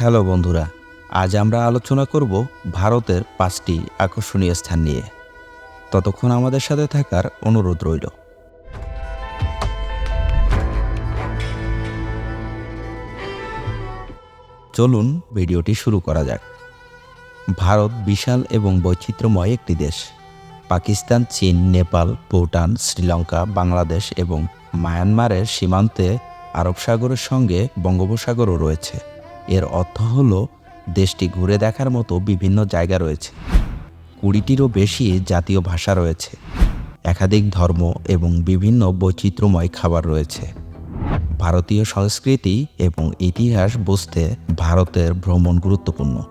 Hello বন্ধুরা, আজ আমরা আলোচনা করব ভারতের পাঁচটি আকর্ষণীয় স্থান নিয়ে। ততক্ষণ আমাদের সাথে থাকার অনুরোধ রইল। চলুন ভিডিওটি শুরু করা যাক। ভারত বিশাল এবং বৈচিত্র্যময় একটি দেশ। পাকিস্তান, চীন, নেপাল, ভুটান, শ্রীলঙ্কা, বাংলাদেশ এবং মায়ানমারের সীমান্তে আরব সাগরের সঙ্গে বঙ্গোপসাগরও রয়েছে। এর অর্থ হল, দেশটি ঘুরে দেখার মতো বিভিন্ন জায়গা রয়েছে। কুড়িটিরও বেশি জাতীয় ভাষা রয়েছে। একাধিক ধর্ম এবং বিভিন্ন বৈচিত্র্যময় খাবার রয়েছে। ভারতীয় সংস্কৃতি এবং ইতিহাস বুঝতে ভারতের ভ্রমণ গুরুত্বপূর্ণ।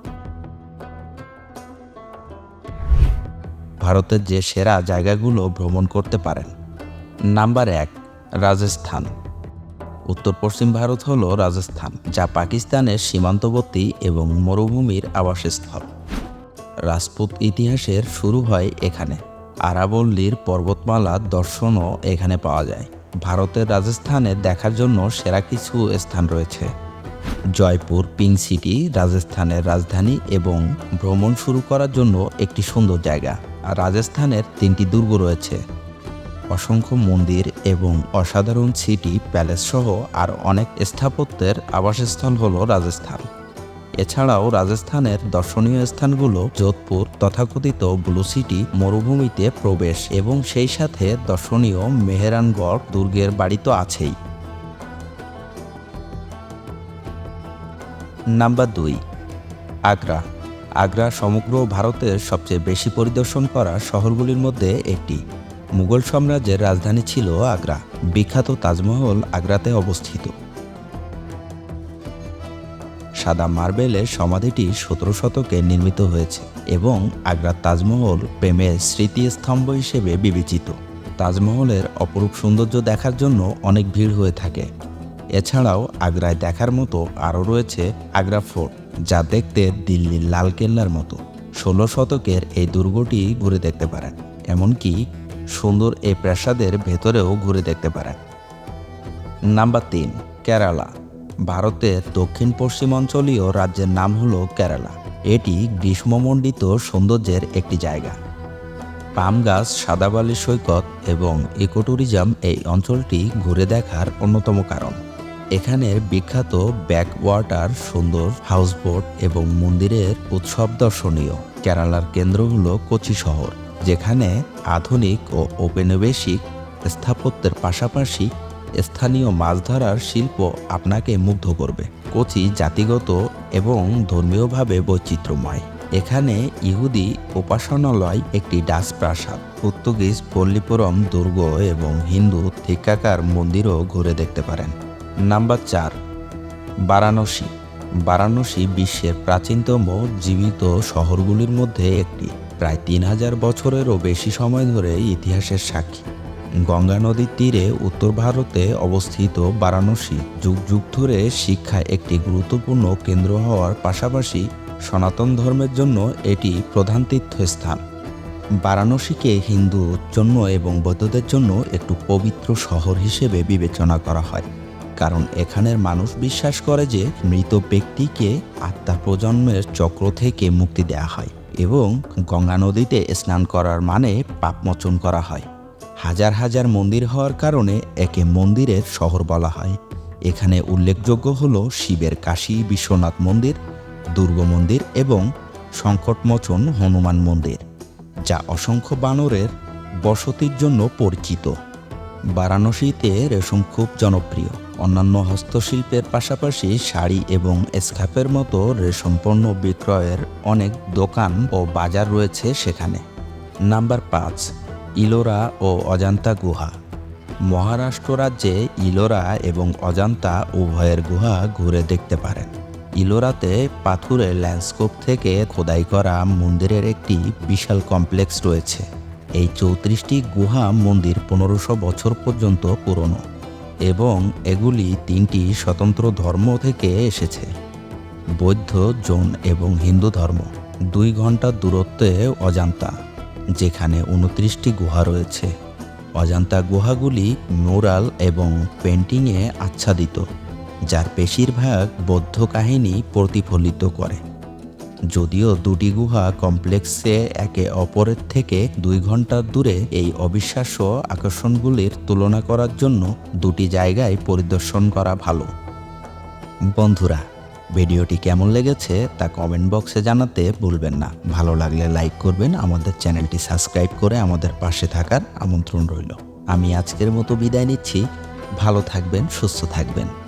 ভারতের যে সেরা জায়গাগুলো ভ্রমণ করতে পারেন। নাম্বার এক, রাজস্থান। উত্তর পশ্চিম ভারত হল রাজস্থান, যা পাকিস্তানের সীমান্তবর্তী এবং মরুভূমির আবাসস্থল। রাজপুত ইতিহাসের শুরু হয় এখানে। আরাবল্লীর পর্বতমালার দর্শনও এখানে পাওয়া যায়। ভারতের রাজস্থানে দেখার জন্য সেরা কিছু স্থান রয়েছে। জয়পুর পিঙ্ক সিটি রাজস্থানের রাজধানী এবং ভ্রমণ শুরু করার জন্য একটি সুন্দর জায়গা। রাজস্থানের তিনটি দুর্গ রয়েছে। অসংখ্য মন্দির এবং অসাধারণ সিটি প্যালেস সহ আর অনেক স্থাপত্যের আবাসস্থল হল রাজস্থান। এছাড়াও রাজস্থানের দর্শনীয় স্থানগুলো যোধপুর তথাকথিত ব্লু সিটি মরুভূমিতে প্রবেশ এবং সেই সাথে দর্শনীয় মেহেরানগড় দুর্গের বাড়ি তো আছেই। নাম্বার দুই, আগ্রা। আগ্রা সমগ্র ভারতের সবচেয়ে বেশি পরিদর্শন করা শহরগুলির মধ্যে একটি। মুঘল সাম্রাজ্যের রাজধানী ছিল আগ্রা, বিখ্যাত তাজমহল আগ্রাতে অবস্থিত। সাদা মার্বেলের সমাধিটি সতেরো শতকে নির্মিত হয়েছে এবং আগ্রার তাজমহল প্রেমের স্মৃতিস্তম্ভ হিসেবে বিবেচিত। তাজমহলের অপরূপ সৌন্দর্য দেখার জন্য অনেক ভিড় হয়ে থাকে। এছাড়াও আগ্রায় দেখার মতো আরও রয়েছে আগ্রা ফোর্ট, যা দেখতে দিল্লির লালকেল্লার মতো। ষোলো শতকের এই দুর্গটি ঘুরে দেখতে পারেন, এমনকি সুন্দর এই প্রাসাদের ভেতরেও ঘুরে দেখতে পারেন। নাম্বার তিন, কেরালা। ভারতের দক্ষিণ পশ্চিমাঞ্চলীয় রাজ্যের নাম হলো কেরালা। এটি গ্রীষ্মমণ্ডিত সৌন্দর্যের একটি জায়গা। পাম গাছ সাদাবালি সৈকত এবং ইকোট্যুরিজম এই অঞ্চলটি ঘুরে দেখার অন্যতম কারণ। এখানের বিখ্যাত ব্যাকওয়াটার সুন্দর হাউসবোট এবং মন্দিরের উৎসব দর্শনীয়। কেরালার কেন্দ্র হল কোচি শহর। যেখানে আধুনিক ও ঔপনিবেশিক স্থাপত্যের পাশাপাশি স্থানীয় মাছ ধরার শিল্প আপনাকে মুগ্ধ করবে। কোচি, জাতিগত এবং ধর্মীয়ভাবে বৈচিত্র্যময়। এখানে ইহুদি উপাসনালয় একটি ডাচ প্রাসাদ। পর্তুগিজ পল্লীপুরম দুর্গ এবং হিন্দু থিকাকার মন্দিরও ঘুরে দেখতে পারেন। নাম্বার চার, বারাণসী। বারাণসী বিশ্বের প্রাচীনতম জীবিত শহরগুলির মধ্যে একটি। প্রায় তিন হাজার বছরেরও বেশি সময় ধরে ইতিহাসের সাক্ষী। গঙ্গা নদীর তীরে উত্তর ভারতে অবস্থিত বারাণসী যুগ যুগ ধরে শিক্ষায় একটি গুরুত্বপূর্ণ কেন্দ্র হওয়ার পাশাপাশি সনাতন ধর্মের জন্য এটি প্রধান তীর্থস্থান। বারাণসীকে হিন্দুর জন্য এবং বৌদ্ধদের জন্য একটু পবিত্র শহর হিসেবে বিবেচনা করা হয়, কারণ এখানের মানুষ বিশ্বাস করে যে মৃত ব্যক্তিকে আত্মা প্রজন্মের চক্র থেকে মুক্তি দেওয়া হয়। এবং গঙ্গা নদীতে স্নান করার মানে পাপমোচন করা হয়। হাজার হাজার মন্দির হওয়ার কারণে একে মন্দিরের শহর বলা হয়। এখানে উল্লেখযোগ্য হল শিবের কাশী, বিশ্বনাথ মন্দির, দুর্গ মন্দির এবং সংকটমোচন হনুমান মন্দির, যা অসংখ্য বানরের বসতির জন্য পরিচিত। বারাণসীতে রেশম খুব জনপ্রিয়। অন্যান্য হস্তশিল্পের পাশাপাশি শাড়ি এবং স্কার্ফের মতো রেশম পণ্য বিক্রয়ের অনেক দোকান ও বাজার রয়েছে সেখানে। নাম্বার পাঁচ, ইলোরা ও অজান্তা গুহা। মহারাষ্ট্র রাজ্যে ইলোরা এবং অজান্তা উভয়ের গুহা ঘুরে দেখতে পারেন। ইলোরাতে পাথুরের ল্যান্ডস্কোপ থেকে খোদাই করা মন্দিরের একটি বিশাল কমপ্লেক্স রয়েছে। এই চৌত্রিশটি গুহা মন্দির পনেরোশো বছর পর্যন্ত পুরনো। এবং এগুলি তিনটি স্বতন্ত্র ধর্ম থেকে এসেছে। বৌদ্ধ, জৈন এবং হিন্দু ধর্ম, দুই ঘণ্টা দূরত্বে অজান্তা, যেখানে উনত্রিশটি গুহা রয়েছে। অজান্তা গুহাগুলি মোরাল এবং পেন্টিংয়ে আচ্ছাদিত, যার বেশিরভাগ বৌদ্ধ কাহিনী প্রতিফলিত করে। যদিও দুটি গুহা কমপ্লেক্সে একে অপরের থেকে দুই ঘণ্টার দূরে এই অবিশ্বাস্য আকর্ষণগুলির তুলনা করার জন্য দুটি জায়গায় পরিদর্শন করা ভালো। বন্ধুরা, ভিডিওটি কেমন লেগেছে তা কমেন্ট বক্সে জানাতে ভুলবেন না। ভালো লাগলে লাইক করবেন, আমাদের চ্যানেলটি সাবস্ক্রাইব করে আমাদের পাশে থাকার আমন্ত্রণ রইল। আমি আজকের মতো বিদায় নিচ্ছি। ভালো থাকবেন, সুস্থ থাকবেন।